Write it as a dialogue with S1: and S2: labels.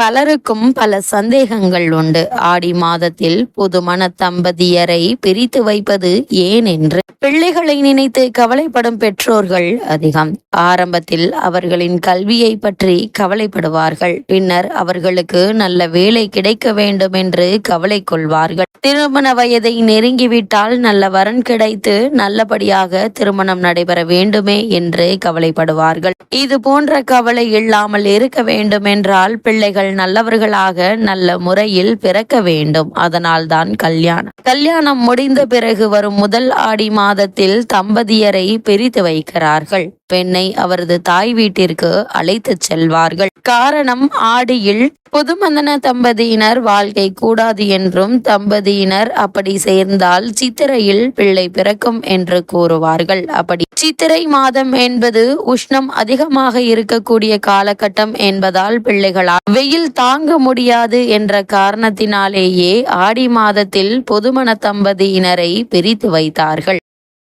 S1: பலருக்கும் பல சந்தேகங்கள் உண்டு. ஆடி மாதத்தில் புதுமண தம்பதியரை பிரித்து வைப்பது ஏன் என்று பிள்ளைகளை நினைத்து கவலைப்படும் பெற்றோர்கள் அதிகம். ஆரம்பத்தில் அவர்களின் கல்வியை பற்றி கவலைப்படுவார்கள். பின்னர் அவர்களுக்கு நல்ல வேலை கிடைக்க வேண்டும் என்று கவலை கொள்வார்கள். திருமண வயதை நெருங்கிவிட்டால் நல்ல வரன் கிடைத்து நல்லபடியாக திருமணம் நடைபெற வேண்டுமே என்று கவலைப்படுவார்கள். இது போன்ற கவலை இல்லாமல் இருக்க வேண்டும் என்றால் நீங்கள் நல்லவர்களாக நல்ல முறையில் பிறக்க வேண்டும். அதனால்தான் கல்யாணம். கல்யாணம் முடிந்த பிறகு வரும் முதல் ஆடி மாதத்தில் தம்பதியரை பிரித்து வைக்கிறார்கள். பெண்ணை அவரது தாய் வீட்டிற்கு அழைத்து செல்வார்கள். காரணம் ஆடியில் புதுமந்தன தம்பதியினர் வாழ்க்கை கூடாது என்றும் தம்பதியினர் அப்படி சேர்ந்தால் சித்திரையில் பிள்ளை பிறக்கும் என்று கூறுவார்கள். அப்படி சித்திரை மாதம் என்பது உஷ்ணம் அதிகமாக இருக்கக்கூடிய காலகட்டம் என்பதால் பிள்ளைகளால் வெயில் தாங்க முடியாது என்ற காரணத்தினாலேயே ஆடி மாதத்தில் பொதுமண தம்பதியினரை பிரித்து வைத்தார்கள்.